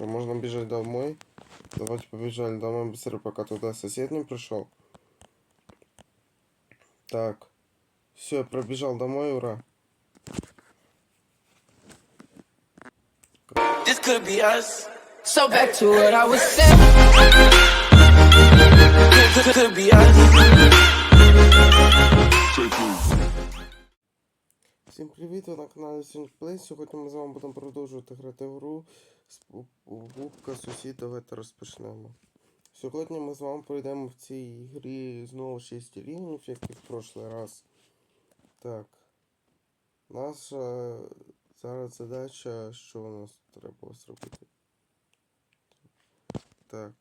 Что, можно бежать домой? Давайте побежали домой быстрее, пока туда сосед не пришел. Так. Все, я пробежал домой, ура. This could be us. So back to what I was saying. Could, could be us. Всім привіт, ви на каналі Play. Сьогодні ми з вами будемо продовжувати грати в гру з Губка сусід. Давайте розпочнемо. Сьогодні ми з вами пройдемо в цій грі знову 6 рівнів, як і в прошлий раз. Так. Наша зараз задача, що у нас треба зробити. Так.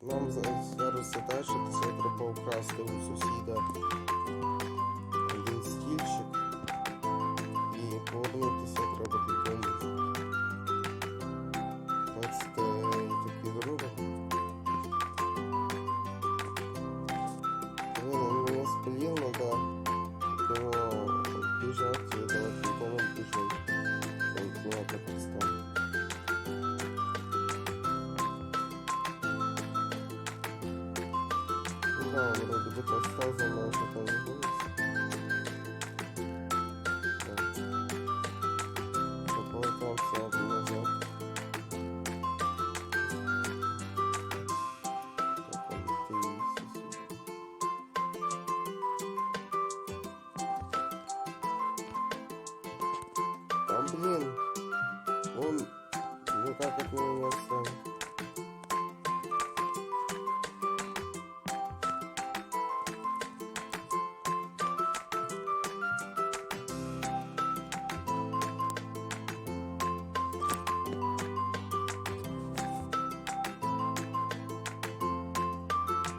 Нам зараз задача, це треба украсти у сусіда повернутися треба додому. Бачите, такий дорога. Блин, он меня спалил, надо его бежать и давать додому бежать. Он меня так пристал. Ну да, вроде бы так стал блин, он никак от меня отстал.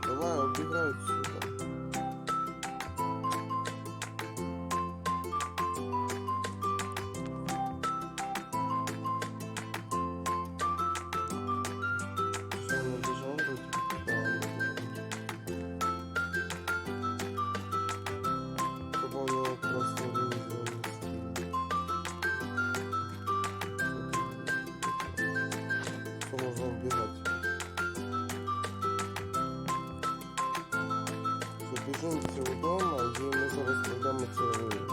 Давай, убегай отсюда. Що біжимо до цього дома, і ми зараз пройдемо цей ринок.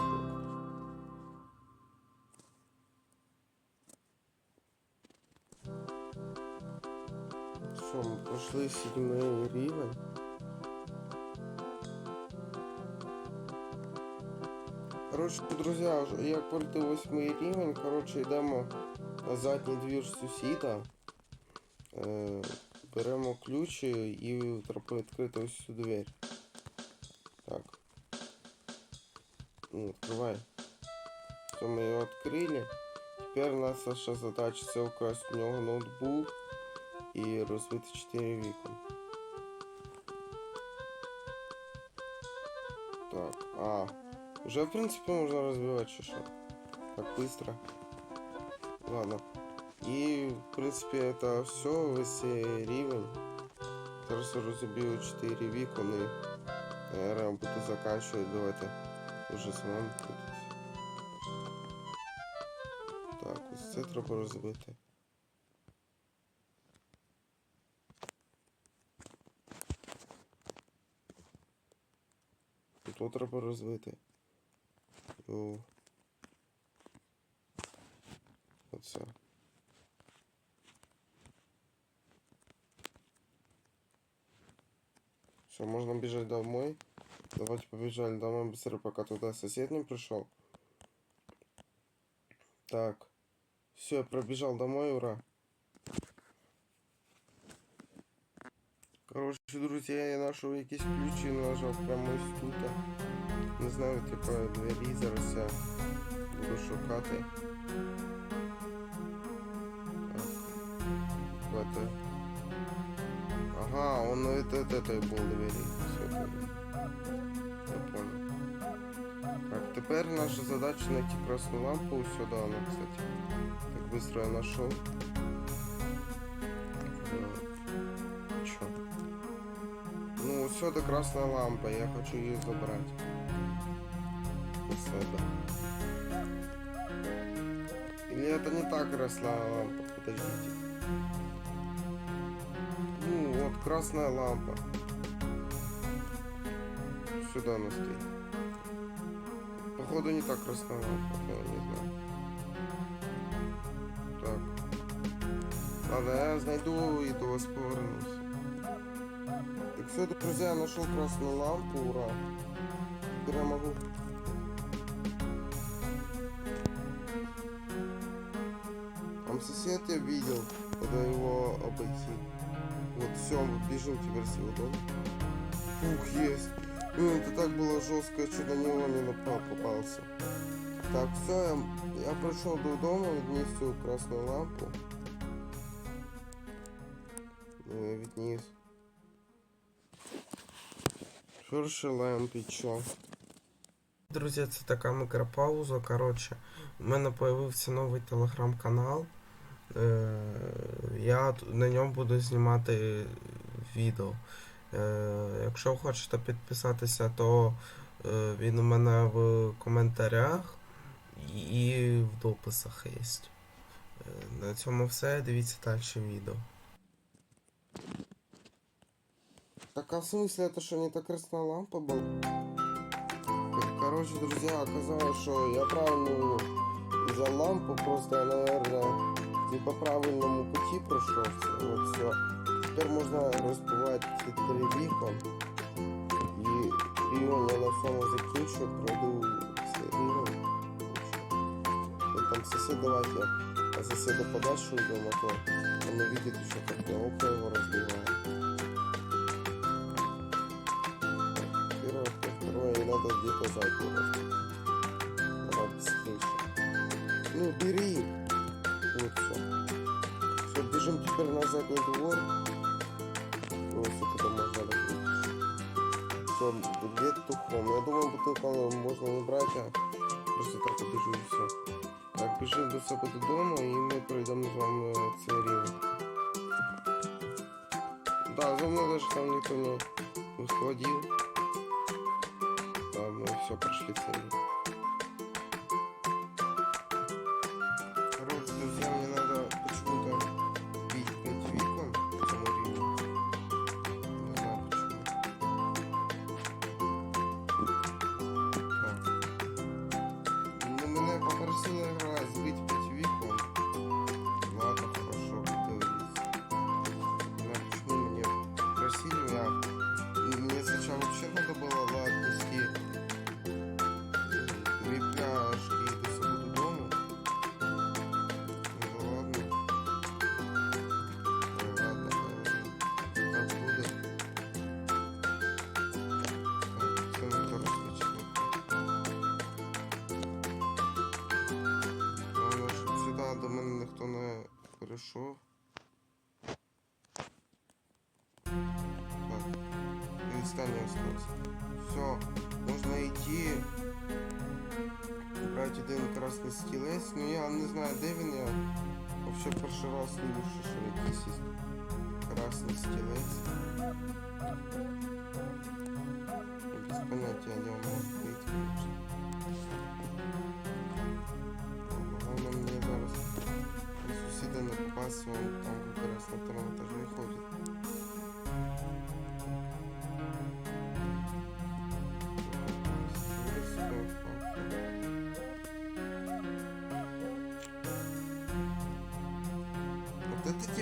Що, ми пройшли сідьмий рівень. Коротше, друзі, як пройти восьмий рівень, коротше, йдемо на задній двір сусіда. Е, беремо ключі і треба відкрити ось цю двері. Так. Ну, открывай. Все, мы его открыли. Теперь наша задача це украсть у нього ноутбук і розбити 4 вікон. Так, а. Уже в принципе можно разбивать чи що. Так быстро. Ладно. И в принципе это все, весь рівень. Зараз я розбив 4 вікон і Наверное, буду заканчивать. Давайте уже вами тут. Так, ось це треба розбити. І Тут треба. О. Оце. Все, можно бежать домой. Давайте побежали домой быстрее, пока туда сосед не пришел. Так. Все, я пробежал домой, ура. Короче, друзья, я нашел якісь ключі, нажав прямо ось тут. Не знаю, типа двері зараз я буду шукати. Он это, это, был двери. Все. Я понял. Так, теперь наша задача найти красную лампу. Сюда она, кстати. Так быстро я нашел. Че? Ну, все, это красная лампа. Я хочу ее забрать. Себя. Или это не та красная лампа? Подождите. Красная лампа. Сюда она стоит. Походу не так красная лампа, я не знаю. Так. Ладно, я найду и до вас. Так все, друзья, я нашел красную лампу, ура. Теперь я могу... Сосед я видел, когда его обойти. Вот, все, мы бежим теперь с его дома. Ух, есть. Блин, это так было жестко, я чуть на него не напал, попался. Так, все, я, я прошел до дома, вниз красную лампу. Ну, вниз. Перший ламп і чо? Друзі, це така мікропауза. Коротше, у мене появився новий телеграм-канал. Е, Я т- на ньому буду знімати відео. Е, Якщо хочете підписатися, то е, він у мене в коментарях і в дописах є. Е, На цьому все. Дивіться далі відео. Так а в смысле это что, не та красная лампа была? Кор- Короче, друзья, оказалось, что я правильно взял лампу, просто я, наверное, не по правильному пути прошелся. Вот все. Теперь можно разбивать три вікон. І рівень я на цьому закінчу, пройду все рівень. Ну, там сосед, давайте я соседа подальше уйдем, а то он увидит еще, как я окна его разбиваю. Первое, второе, и надо где-то сзади его. Давай быстрее. Ну, бери. Вот все. Все, бежим теперь на задний двор. Ну, все, потом можно закрыть. Все, бутылком. Я думаю, бутылком можно не брать, а просто так побежу и все. Так, бежим до себе додому і ми пройдемо з вами цей рівень. Да, за мной даже там никто не усходил. Да, мы все прошли цели. Короче, Просили, я... Мне сначала вообще надо было отнести две пляшки до себе додому. Ну ладно. Ну ладно, так буде. Так, це не то розпочали. Головне, щоб сюди до мене ніхто не перейшов. И останнє осталось. Все, можна йти. Брати один красний стілець. Ну я не знаю, де він я. Вообще перший раз слышу, що якийсь є красний стілець. Без поняття, де він може бути, конечно. Головне мені зараз до сусіда не попасти, він там якраз на второму етажі ходить.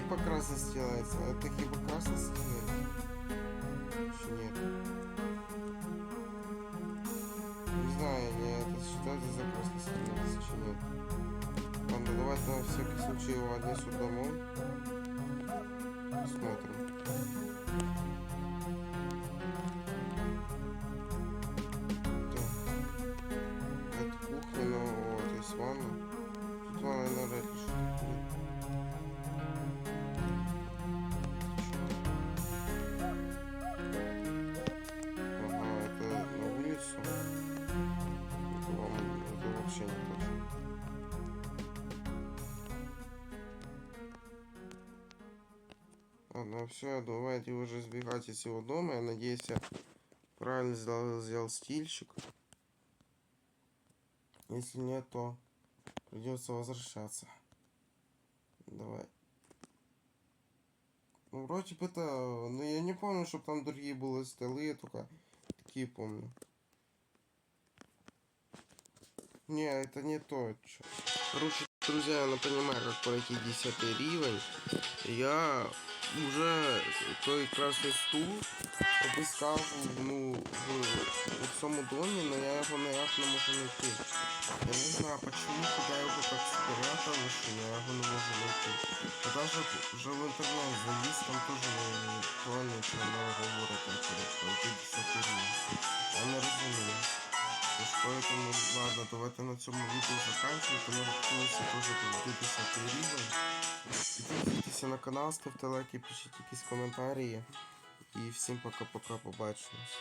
Типа красно стилается, а это типа красно стилается. Чи нет? Не знаю, не это считается за красно стилается, чи нет. Ладно, давайте на всякий случай его отнесу домой. Посмотрим. Все, давайте уже сбегать из его дома. Я надеюсь, я правильно сделал, сделал стильщик. Если нет, то придется возвращаться. Давай. Ну вроде бы это... Ну, я не помню, чтобы там другие были столы, я только такие помню. Не, это не то. чё. Короче, друзья, я понимаю, как пройти 10 ривень. Я уже той красний стул обыскав, ну, в, в цьому домі, но я його ніяк не можу знайти. Я не знаю, почему, куда я його так спрятали, що я його не можу знайти. Я даже вже в інтернет заліз, там теж ніхто не говорить, пройти 10 рівень. Я не розумію. Тож поэтому, ладно, давайте на цьому відео заканчивати. Може, колись я теж 10 рівень. Підписуйтесь на канал, ставте лайки, пишіть якісь коментарі. І всім пока-пока, побачимось.